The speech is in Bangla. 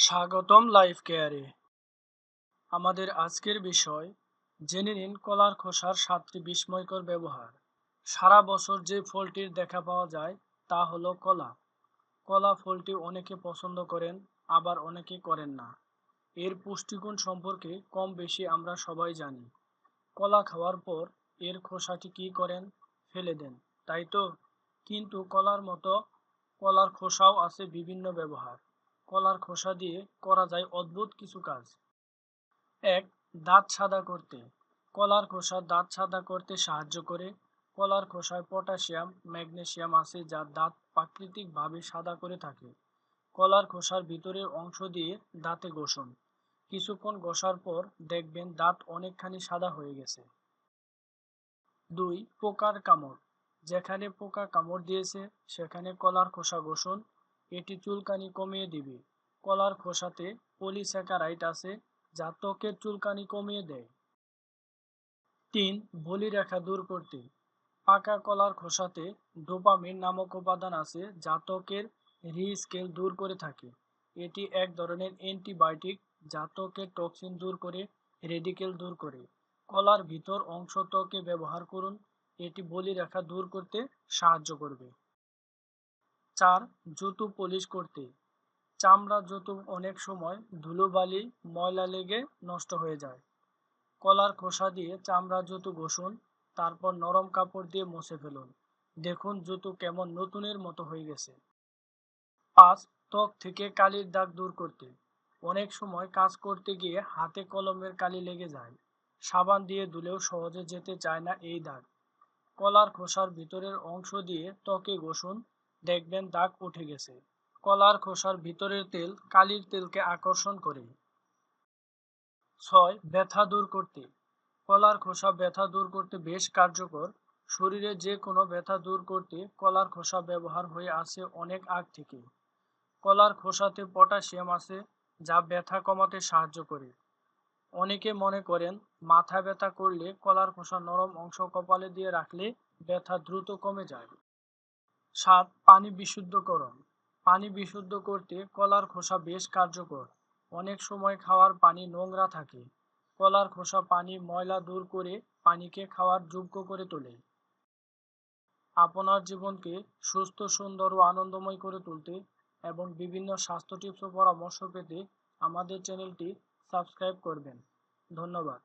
স্বাগতম লাইফ কেয়ারে। আমাদের আজকের বিষয়, জেনে নিন কলার খোসার সাতটি বিস্ময়কর ব্যবহার। সারা বছর যে ফলটির দেখা পাওয়া যায় তা হলো কলা। কলা ফলটি অনেকে পছন্দ করেন, আবার অনেকে করেন না। এর পুষ্টিগুণ সম্পর্কে কম বেশি আমরা সবাই জানি। কলা খাওয়ার পর এর খোসাটি কি করেন? ফেলে দেন, তাই তো? কিন্তু কলার মতো কলার খোসাও আছে বিভিন্ন ব্যবহার। কলার খোসা দিয়ে করা যায় অদ্ভুত কিছু কাজ। এক, দাঁত সাদা করতে। কলার খোসা দাঁত সাদা করতে সাহায্য করে। কলার খোসায় পটাশিয়াম ম্যাগনেসিয়াম আছে যা দাঁত প্রাকৃতিকভাবে সাদা করে থাকে। কলার খোসার ভিতরের অংশ দিয়ে দাঁতে ঘষুন। কিছুক্ষণ ঘষার পর দেখবেন দাঁত অনেকখানি সাদা হয়ে গেছে। দুই, পোকার কামড়। যেখানে পোকা কামড় দিয়েছে, সেখানে কলার খোসা ঘষুন। এটি চুলকানি কমিয়ে দিবে। কলার খোসাতে পলিস্যাকারাইট আছে যা ত্বকের চুলকানি কমিয়ে দেয় তিন বলিরেখা দূর করতে। পাকা কলার খোসাতে ডোপামিন নামক উপাদান আছে যা ত্বকের রিস্কেল দূর করে থাকে। এটি এক ধরনের অ্যান্টিবায়োটিক যা ত্বকের টক্সিন দূর করে, রেডিকেল দূর করে। কলার ভিতর অংশ ত্বকে ব্যবহার করুন। এটি বলিরেখা দূর করতে সাহায্য করবে। চার জুতো পলিশ করতে। চামড়া জুতো অনেক সময় ধুলোবালি, ময়লা লেগে নষ্ট হয়ে যায়। কলার খোসা দিয়ে চামড়া জুতো ঘষুন, তারপর নরম কাপড় দিয়ে মুছে ফেলুন। দেখুন জুতো কেমন নতুনের মতো হয়ে গেছে। পাঁচ, ত্বক থেকে কালির দাগ দূর করতে। অনেক সময় কাজ করতে গিয়ে হাতে কলমের কালি লেগে যায়। সাবান দিয়ে ধুলেও সহজে যেতে চায় না এই দাগ। কলার খোসার ভিতরের অংশ দিয়ে ত্বকে ঘষুন দেখবেন দাগ উঠে গেছে। কলার খোসার ভিতরের তেল কালির তেলকে আকর্ষণ করে। ছয়, ব্যথা দূর করতে। কলার খোসা ব্যথা দূর করতে বেশ কার্যকর। শরীরে যে কোনো ব্যথা দূর করতে কলার খোসা ব্যবহার হয়ে আছে অনেক আগ থেকে। কলার খোসাতে পটাশিয়াম আছে যা ব্যথা কমাতে সাহায্য করে। অনেকে মনে করেন, মাথা ব্যথা করলে কলার খোসা নরম অংশ কপালে দিয়ে রাখলে ব্যথা দ্রুত কমে যায়। সাত পানি বিশুদ্ধকরণ পানি বিশুদ্ধ করতে কলার খোসা বেশ কার্যকর। অনেক সময় খাওয়ার পানি নোংরা থাকে। কলার খোসা পানি ময়লা দূর করে পানিকে খাওয়ার যোগ্য করে তোলে। আপনার জীবনকে সুস্থ, সুন্দর ও আনন্দময় করে তুলতে এবং বিভিন্ন স্বাস্থ্য টিপস ও পরামর্শ পেতে আমাদের চ্যানেলটি সাবস্ক্রাইব করবেন। ধন্যবাদ।